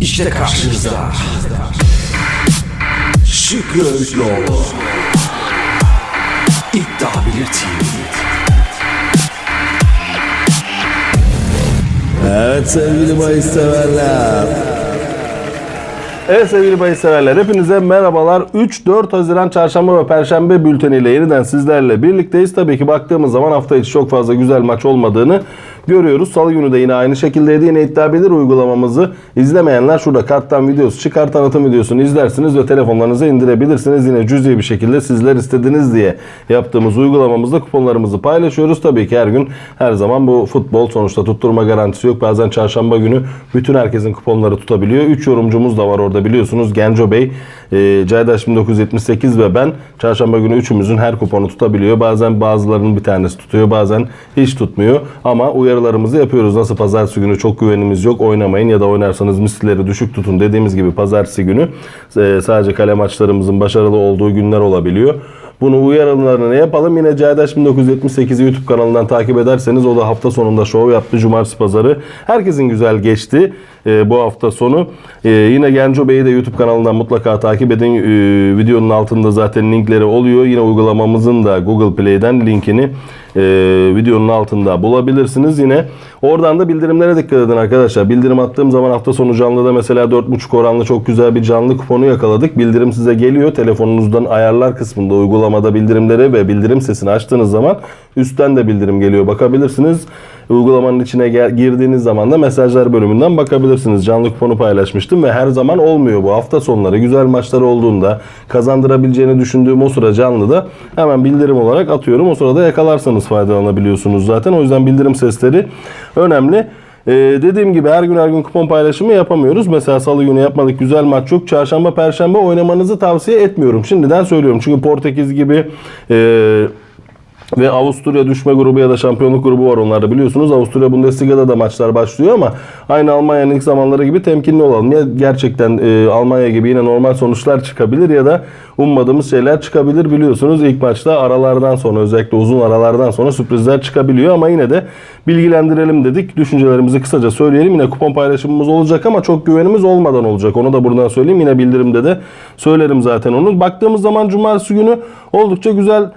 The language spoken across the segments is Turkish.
İşte karşınızda. Şükrü Öğütloğlu İddia Bilir TV Evet sevgili bahis severler. Evet sevgili bahis severler hepinize merhabalar. 3-4 Haziran Çarşamba ve Perşembe bülteniyle yeniden sizlerle birlikteyiz. Tabii ki baktığımız zaman hafta içi çok fazla güzel maç olmadığını görüyoruz. Salı günü de yine aynı şekildeydi. Yine iddia bilir uygulamamızı izlemeyenler şurada karttan videosu çıkar tanıtım videosunu izlersiniz ve telefonlarınıza indirebilirsiniz. Yine cüzi bir şekilde sizler istediniz diye yaptığımız uygulamamızda kuponlarımızı paylaşıyoruz. Tabii ki her gün her zaman bu futbol sonuçta tutturma garantisi yok. Bazen çarşamba günü bütün herkesin kuponları tutabiliyor. 3 yorumcumuz da var orada biliyorsunuz. Genco Bey, e, Caydaş 1978 ve ben çarşamba günü üçümüzün her kuponu tutabiliyor. Bazen bazılarının bir tanesi tutuyor. Bazen hiç tutmuyor. Ama uyarılarımızı yapıyoruz. Nasıl pazartesi günü çok güvenimiz yok oynamayın ya da oynarsanız mislileri düşük tutun dediğimiz gibi pazartesi günü e, sadece kale maçlarımızın başarılı olduğu günler olabiliyor. Bunu uyarılarını yapalım. Yine Caydaş 1978'i YouTube kanalından takip ederseniz o da hafta sonunda şov yaptı. Cumartesi pazarı. Herkesin güzel geçti e, bu hafta sonu. E, yine Genco Bey'i de YouTube kanalından mutlaka takip edin. E, videonun altında zaten linkleri oluyor. Yine uygulamamızın da Google Play'den linkini e, videonun altında bulabilirsiniz. Yine oradan da bildirimlere dikkat edin arkadaşlar. Bildirim attığım zaman hafta sonu canlıda mesela 4.5 oranlı çok güzel bir canlı kuponu yakaladık. Bildirim size geliyor. Telefonunuzdan ayarlar kısmında uygulamada bildirimleri ve bildirim sesini açtığınız zaman üstten de bildirim geliyor. Bakabilirsiniz. Uygulamanın içine girdiğiniz zaman da mesajlar bölümünden bakabilirsiniz. Canlı kuponu paylaşmıştım ve her zaman olmuyor bu. Hafta sonları güzel maçlar olduğunda kazandırabileceğini düşündüğüm o sıra canlıda hemen bildirim olarak atıyorum. O sırada yakalarsanız faydalanabiliyorsunuz zaten. O yüzden bildirim sesleri önemli. Ee, dediğim gibi her gün her gün kupon paylaşımı yapamıyoruz. Mesela salı günü yapmadık güzel maç yok. Çarşamba, perşembe oynamanızı tavsiye etmiyorum. Şimdiden söylüyorum. Çünkü Portekiz gibi e, ve Avusturya düşme grubu ya da şampiyonluk grubu var onlarda biliyorsunuz. Avusturya Bundesliga'da da maçlar başlıyor ama aynı Almanya'nın ilk zamanları gibi temkinli olalım. Ya gerçekten e, Almanya gibi yine normal sonuçlar çıkabilir ya da ummadığımız şeyler çıkabilir biliyorsunuz. İlk maçta aralardan sonra özellikle uzun aralardan sonra sürprizler çıkabiliyor ama yine de bilgilendirelim dedik. Düşüncelerimizi kısaca söyleyelim. Yine kupon paylaşımımız olacak ama çok güvenimiz olmadan olacak. Onu da buradan söyleyeyim. Yine bildirimde de söylerim zaten onu. Baktığımız zaman cumartesi günü oldukça güzel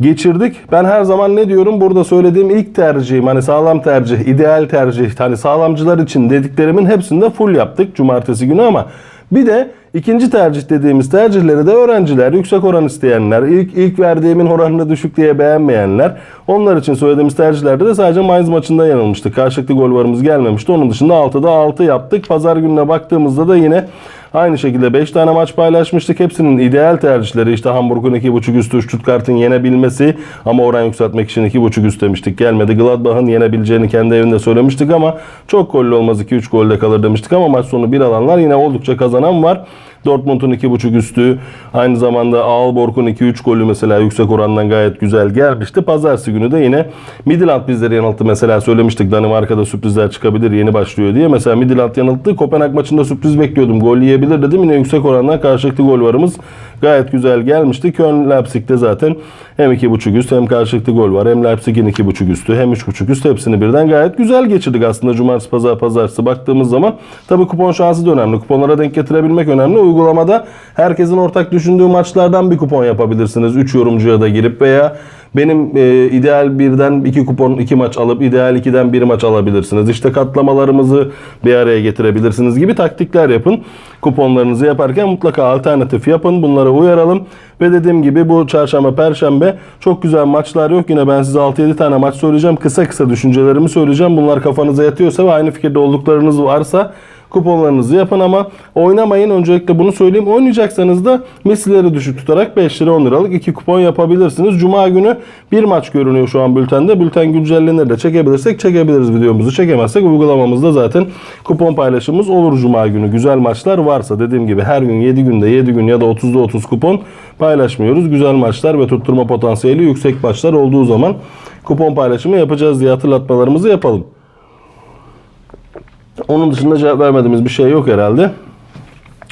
geçirdik. Ben her zaman ne diyorum? Burada söylediğim ilk tercihim hani sağlam tercih, ideal tercih, hani sağlamcılar için dediklerimin hepsini de full yaptık cumartesi günü ama bir de ikinci tercih dediğimiz tercihleri de öğrenciler, yüksek oran isteyenler, ilk ilk verdiğimin oranını düşük diye beğenmeyenler, onlar için söylediğimiz tercihlerde de sadece Mainz maçında yanılmıştık. Karşılıklı gol varımız gelmemişti. Onun dışında 6'da 6 yaptık. Pazar gününe baktığımızda da yine Aynı şekilde 5 tane maç paylaşmıştık. Hepsinin ideal tercihleri işte Hamburg'un 2.5 üstü, Stuttgart'ın yenebilmesi ama oran yükseltmek için 2.5 üst demiştik. Gelmedi. Gladbach'ın yenebileceğini kendi evinde söylemiştik ama çok gollü olmaz 2-3 golde kalır demiştik ama maç sonu bir alanlar yine oldukça kazanan var. Dortmund'un 2.5 üstü aynı zamanda Aalborg'un 2-3 golü mesela yüksek orandan gayet güzel gelmişti. Pazartesi günü de yine Midland bizleri yanılttı. Mesela söylemiştik Danimarka'da sürprizler çıkabilir yeni başlıyor diye. Mesela Midland yanılttı. Kopenhag maçında sürpriz bekliyordum. Gol yiyebilir dedim. Yine yüksek orandan karşılıklı gol varımız gayet güzel gelmişti. Köln Leipzig'te zaten hem 2.5 üst hem karşılıklı gol var. Hem Leipzig'in 2.5 üstü hem 3.5 üst hepsini birden gayet güzel geçirdik aslında cumartesi pazar pazartesi baktığımız zaman. Tabii kupon şansı da önemli. Kuponlara denk getirebilmek önemli. Uygulamada herkesin ortak düşündüğü maçlardan bir kupon yapabilirsiniz. 3 yorumcuya da girip veya benim e, ideal birden iki kupon iki maç alıp ideal ikiden bir maç alabilirsiniz. İşte katlamalarımızı bir araya getirebilirsiniz gibi taktikler yapın. Kuponlarınızı yaparken mutlaka alternatif yapın. Bunlara uyaralım. Ve dediğim gibi bu çarşamba, perşembe çok güzel maçlar yok. Yine ben size 6-7 tane maç söyleyeceğim. Kısa kısa düşüncelerimi söyleyeceğim. Bunlar kafanıza yatıyorsa ve aynı fikirde olduklarınız varsa kuponlarınızı yapın ama oynamayın. Öncelikle bunu söyleyeyim. Oynayacaksanız da mislileri düşük tutarak 5 lira 10 liralık 2 kupon yapabilirsiniz. Cuma günü bir maç görünüyor şu an bültende. Bülten güncellenir de çekebilirsek çekebiliriz videomuzu. Çekemezsek uygulamamızda zaten kupon paylaşımımız olur Cuma günü. Güzel maçlar varsa dediğim gibi her gün 7 günde 7 gün ya da 30'da 30 kupon paylaşmıyoruz. Güzel maçlar ve tutturma potansiyeli yüksek maçlar olduğu zaman kupon paylaşımı yapacağız diye hatırlatmalarımızı yapalım. Onun dışında cevap vermediğimiz bir şey yok herhalde.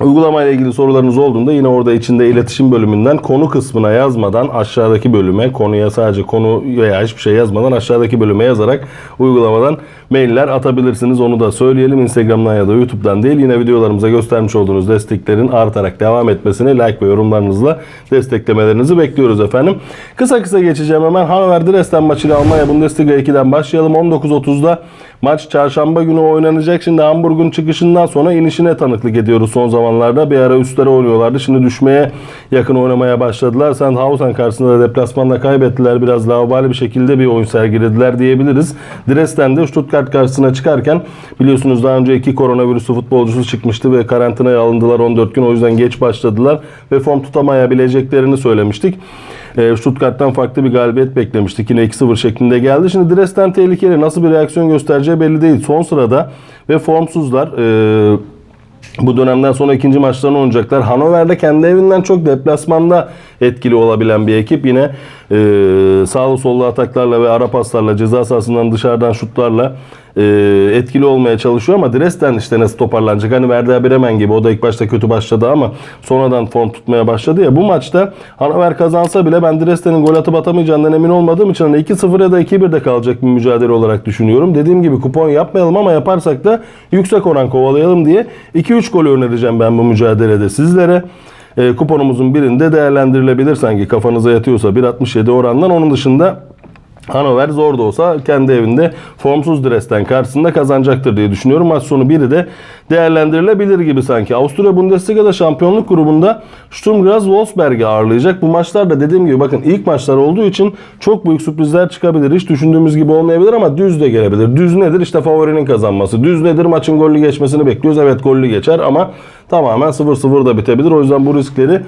Uygulama ile ilgili sorularınız olduğunda yine orada içinde iletişim bölümünden konu kısmına yazmadan aşağıdaki bölüme konuya sadece konu veya hiçbir şey yazmadan aşağıdaki bölüme yazarak uygulamadan mailler atabilirsiniz. Onu da söyleyelim Instagram'dan ya da YouTube'dan değil. Yine videolarımıza göstermiş olduğunuz desteklerin artarak devam etmesini like ve yorumlarınızla desteklemelerinizi bekliyoruz efendim. Kısa kısa geçeceğim hemen. Hannover Dresden maçıyla Almanya Bundesliga 2'den başlayalım. 19.30'da Maç çarşamba günü oynanacak. Şimdi Hamburg'un çıkışından sonra inişine tanıklık ediyoruz son zamanlarda. Bir ara üstlere oynuyorlardı. Şimdi düşmeye yakın oynamaya başladılar. Sandhausen karşısında da deplasmanda kaybettiler. Biraz lavabali bir şekilde bir oyun sergilediler diyebiliriz. Dresden'de Stuttgart karşısına çıkarken biliyorsunuz daha önce iki koronavirüsü futbolcusu çıkmıştı ve karantinaya alındılar 14 gün. O yüzden geç başladılar ve form tutamayabileceklerini söylemiştik. E, Stuttgart'tan farklı bir galibiyet beklemiştik. Yine 2-0 şeklinde geldi. Şimdi Dresden tehlikeli. Nasıl bir reaksiyon göstereceği belli değil. Son sırada ve formsuzlar. E, bu dönemden sonra ikinci maçlarını oynayacaklar. Hannover'de kendi evinden çok deplasmanda etkili olabilen bir ekip. Yine e, sağlı sollu ataklarla ve ara paslarla ceza sahasından dışarıdan şutlarla e, etkili olmaya çalışıyor ama Dresden işte nasıl toparlanacak? Hani Werder Bremen gibi o da ilk başta kötü başladı ama sonradan form tutmaya başladı ya. Bu maçta Hannover kazansa bile ben Dresden'in gol atıp atamayacağından emin olmadığım için hani 2-0 ya da 2-1'de kalacak bir mücadele olarak düşünüyorum. Dediğim gibi kupon yapmayalım ama yaparsak da yüksek oran kovalayalım diye 2-3 gol önereceğim ben bu mücadelede sizlere. E, kuponumuzun birinde değerlendirilebilir sanki kafanıza yatıyorsa 1.67 orandan. Onun dışında Hannover zor da olsa kendi evinde formsuz Dresden karşısında kazanacaktır diye düşünüyorum. Maç sonu biri de değerlendirilebilir gibi sanki. Avusturya Bundesliga'da şampiyonluk grubunda Sturm Graz Wolfsberg'i ağırlayacak. Bu maçlar da dediğim gibi bakın ilk maçlar olduğu için çok büyük sürprizler çıkabilir. Hiç düşündüğümüz gibi olmayabilir ama düz de gelebilir. Düz nedir? İşte favorinin kazanması. Düz nedir? Maçın gollü geçmesini bekliyoruz. Evet gollü geçer ama tamamen 0-0 da bitebilir. O yüzden bu riskleri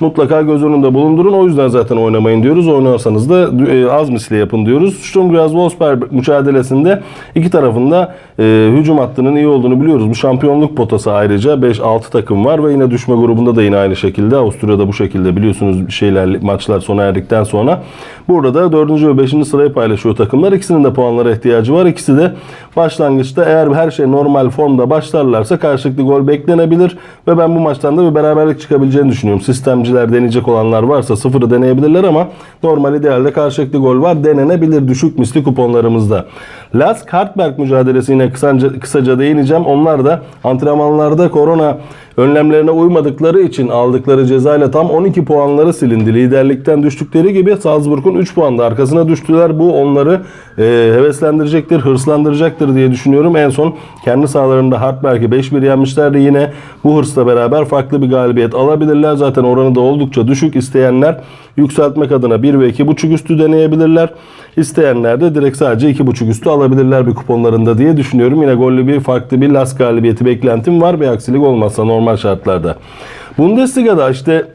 mutlaka göz önünde bulundurun. O yüzden zaten oynamayın diyoruz. Oynarsanız da e, az misli yapın diyoruz. Sturm Graz Wolfsberg mücadelesinde iki tarafında e, hücum hattının iyi olduğunu biliyoruz. Bu şampiyonluk potası ayrıca 5-6 takım var ve yine düşme grubunda da yine aynı şekilde. Avusturya'da bu şekilde biliyorsunuz şeyler maçlar sona erdikten sonra. Burada da 4. ve 5. sırayı paylaşıyor takımlar. İkisinin de puanlara ihtiyacı var. İkisi de başlangıçta eğer her şey normal formda başlarlarsa karşılıklı gol beklenebilir ve ben bu maçtan da bir beraberlik çıkabileceğini düşünüyorum. Sistemciler deneyecek olanlar varsa sıfırı deneyebilirler ama normal idealde karşılıklı gol var. Denenebilir düşük misli kuponlarımızda. Laz Kartberg mücadelesi yine kısaca, kısaca değineceğim. Onlar da antrenmanlarda korona önlemlerine uymadıkları için aldıkları cezayla tam 12 puanları silindi. Liderlikten düştükleri gibi Salzburg'un 3 puanda arkasına düştüler. Bu onları e, heveslendirecektir, hırslandıracaktır diye düşünüyorum. En son kendi sahalarında Hartberg'i 5-1 yenmişlerdi. Yine bu hırsla beraber farklı bir galibiyet alabilirler. Zaten oranı da oldukça düşük. isteyenler yükseltmek adına 1 ve 2.5 üstü deneyebilirler. İsteyenler de direkt sadece 2.5 üstü alabilirler bir kuponlarında diye düşünüyorum. Yine gollü bir farklı bir Las galibiyeti beklentim var. Bir aksilik olmazsa normal şartlarda. Bundesliga'da işte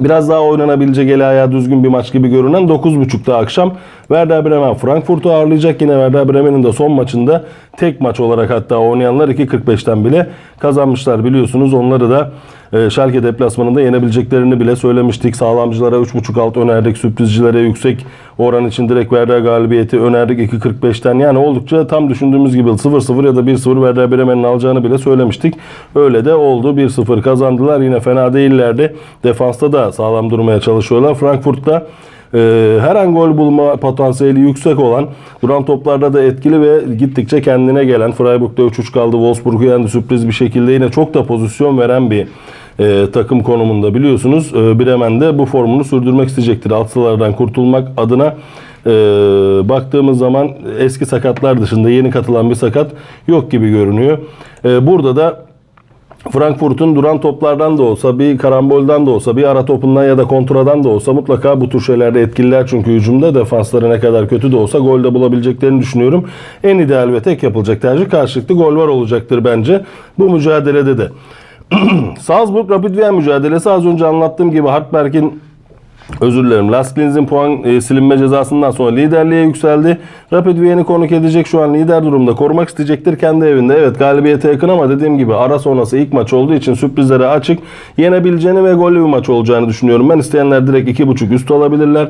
Biraz daha oynanabilecek eli ayağı düzgün bir maç gibi görünen 9.30'da akşam Werder Bremen Frankfurt'u ağırlayacak. Yine Werder Bremen'in de son maçında tek maç olarak hatta oynayanlar 2.45'ten bile kazanmışlar biliyorsunuz. Onları da e, Schalke deplasmanında yenebileceklerini bile söylemiştik. Sağlamcılara 3.5 alt önerdik. Sürprizcilere yüksek oran için direkt Werder galibiyeti önerdik 2.45'ten. Yani oldukça tam düşündüğümüz gibi 0-0 ya da 1-0 Werder Bremen'in alacağını bile söylemiştik. Öyle de oldu. 1-0 kazandılar. Yine fena değillerdi. Defansta da sağlam durmaya çalışıyorlar. Frankfurt'ta ee, her an gol bulma potansiyeli yüksek olan, duran toplarda da etkili ve gittikçe kendine gelen Freiburg'da 3-3 kaldı. Wolfsburg'u yendi sürpriz bir şekilde yine çok da pozisyon veren bir e, takım konumunda biliyorsunuz. E, Bremen de bu formunu sürdürmek isteyecektir. Alt sıralardan kurtulmak adına e, baktığımız zaman eski sakatlar dışında yeni katılan bir sakat yok gibi görünüyor. E, burada da Frankfurt'un duran toplardan da olsa, bir karamboldan da olsa, bir ara topundan ya da kontradan da olsa mutlaka bu tür şeylerde etkililer çünkü hücumda defansları ne kadar kötü de olsa golde bulabileceklerini düşünüyorum. En ideal ve tek yapılacak tercih karşılıklı gol var olacaktır bence bu mücadelede de. Salzburg Rapid Wien mücadelesi az önce anlattığım gibi Hartberg'in Özür dilerim. Last Linz'in puan e, silinme cezasından sonra liderliğe yükseldi. Rapid Wien'i konuk edecek şu an lider durumda. Korumak isteyecektir kendi evinde. Evet galibiyete yakın ama dediğim gibi ara sonrası ilk maç olduğu için sürprizlere açık. Yenebileceğini ve gollü bir maç olacağını düşünüyorum. Ben isteyenler direkt 2.5 üstü alabilirler.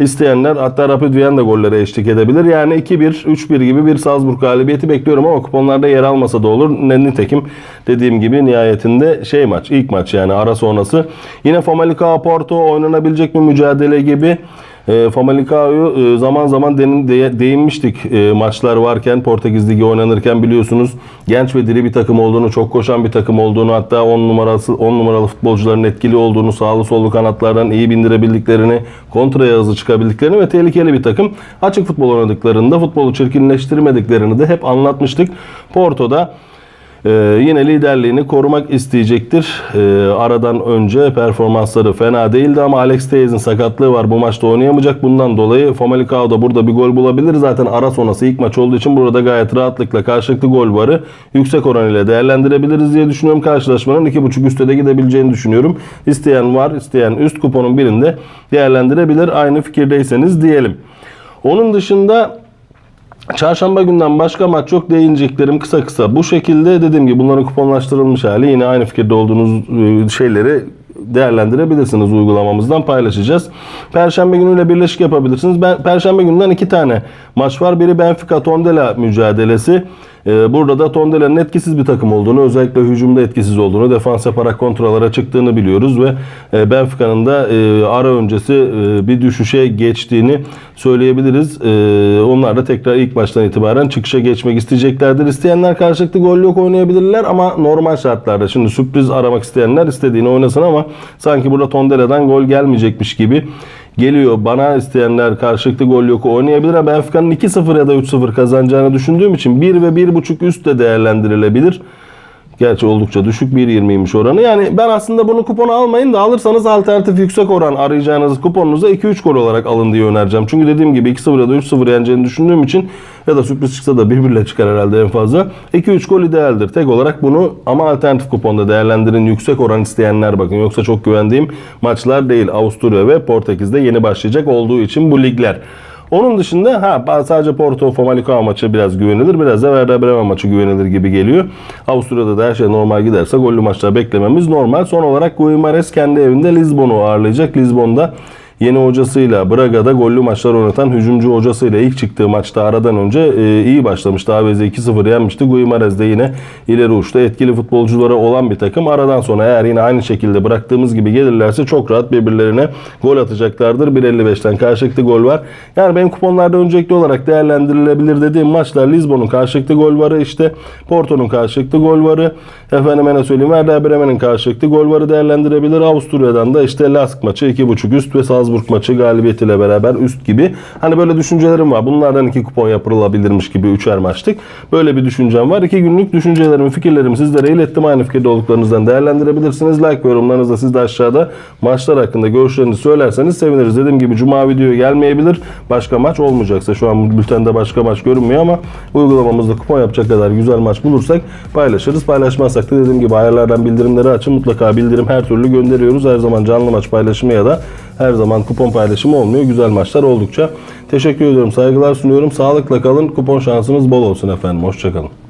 İsteyenler hatta Rapid de gollere eşlik edebilir. Yani 2-1, 3-1 gibi bir Salzburg galibiyeti bekliyorum ama kuponlarda yer almasa da olur. Nitekim dediğim gibi nihayetinde şey maç, ilk maç yani ara sonrası. Yine Famalicão Porto oynanabilecek bir mücadele gibi. E, Famalicão'yu e, zaman zaman denin, de- değinmiştik e, maçlar varken Portekiz Ligi oynanırken biliyorsunuz genç ve diri bir takım olduğunu, çok koşan bir takım olduğunu hatta 10 numarası 10 numaralı futbolcuların etkili olduğunu, sağlı sollu kanatlardan iyi bindirebildiklerini, kontraya hızlı çıkabildiklerini ve tehlikeli bir takım. Açık futbol oynadıklarında futbolu çirkinleştirmediklerini de hep anlatmıştık. Porto'da ee, yine liderliğini korumak isteyecektir. Ee, aradan önce performansları fena değildi ama Alex Teyes'in sakatlığı var. Bu maçta oynayamayacak. Bundan dolayı Famalicão da burada bir gol bulabilir. Zaten ara sonrası ilk maç olduğu için burada gayet rahatlıkla karşılıklı gol varı yüksek oran ile değerlendirebiliriz diye düşünüyorum. Karşılaşmanın 2.5 üstte de gidebileceğini düşünüyorum. İsteyen var, isteyen üst kuponun birinde değerlendirebilir. Aynı fikirdeyseniz diyelim. Onun dışında Çarşamba günden başka maç yok değineceklerim kısa kısa. Bu şekilde dediğim gibi bunların kuponlaştırılmış hali yine aynı fikirde olduğunuz e, şeyleri değerlendirebilirsiniz uygulamamızdan paylaşacağız. Perşembe günüyle birleşik yapabilirsiniz. Perşembe gününden iki tane maç var. Biri Benfica Tondela mücadelesi. Ee, Burada da Tondela'nın etkisiz bir takım olduğunu, özellikle hücumda etkisiz olduğunu, defans yaparak kontralara çıktığını biliyoruz ve e, Benfica'nın da e, ara öncesi e, bir düşüşe geçtiğini söyleyebiliriz. Onlar da tekrar ilk baştan itibaren çıkışa geçmek isteyeceklerdir. İsteyenler karşılıklı gol yok oynayabilirler ama normal şartlarda. Şimdi sürpriz aramak isteyenler istediğini oynasın ama sanki burada Tondela'dan gol gelmeyecekmiş gibi geliyor. Bana isteyenler karşılıklı gol yok oynayabilir ama Benfica'nın 2-0 ya da 3-0 kazanacağını düşündüğüm için 1 ve 1.5 üst de değerlendirilebilir. Gerçi oldukça düşük 1.20'ymiş oranı. Yani ben aslında bunu kupona almayın da alırsanız alternatif yüksek oran arayacağınız kuponunuza 2-3 gol olarak alın diye önereceğim. Çünkü dediğim gibi 2-0 ya da 3-0 yeneceğini düşündüğüm için ya da sürpriz çıksa da birbirle çıkar herhalde en fazla. 2-3 gol idealdir. Tek olarak bunu ama alternatif kuponda değerlendirin. Yüksek oran isteyenler bakın. Yoksa çok güvendiğim maçlar değil. Avusturya ve Portekiz'de yeni başlayacak olduğu için bu ligler. Onun dışında ha sadece Porto Famalicão maçı biraz güvenilir. Biraz da Werder Bremen maçı güvenilir gibi geliyor. Avusturya'da da her şey normal giderse gollü maçlar beklememiz normal. Son olarak Guimares kendi evinde Lizbon'u ağırlayacak. Lizbon'da yeni hocasıyla Braga'da gollü maçlar oynatan hücumcu hocasıyla ilk çıktığı maçta aradan önce e, iyi başlamıştı. Avez'i 2-0 yenmişti. Guimares de yine ileri uçta etkili futbolcuları olan bir takım. Aradan sonra eğer yine aynı şekilde bıraktığımız gibi gelirlerse çok rahat birbirlerine gol atacaklardır. 1.55'ten karşılıklı gol var. Yani benim kuponlarda öncelikli olarak değerlendirilebilir dediğim maçlar Lisbon'un karşılıklı gol varı işte Porto'nun karşılıklı gol varı efendime ne söyleyeyim Werder Bremen'in karşılıklı gol varı değerlendirebilir. Avusturya'dan da işte Lask maçı 2.5 üst ve Salzburg maçı galibiyetiyle beraber üst gibi. Hani böyle düşüncelerim var. Bunlardan iki kupon yapılabilirmiş gibi üçer maçlık. Böyle bir düşüncem var. İki günlük düşüncelerimi, fikirlerimi sizlere ilettim. Aynı fikirde olduklarınızdan değerlendirebilirsiniz. Like ve yorumlarınızda siz de aşağıda maçlar hakkında görüşlerinizi söylerseniz seviniriz. Dediğim gibi Cuma video gelmeyebilir. Başka maç olmayacaksa şu an bültende başka maç görünmüyor ama uygulamamızda kupon yapacak kadar güzel maç bulursak paylaşırız. Paylaşmazsak da dediğim gibi ayarlardan bildirimleri açın. Mutlaka bildirim her türlü gönderiyoruz. Her zaman canlı maç paylaşımı ya da her zaman kupon paylaşımı olmuyor. Güzel maçlar oldukça. Teşekkür ediyorum. Saygılar sunuyorum. Sağlıkla kalın. Kupon şansınız bol olsun efendim. Hoşçakalın.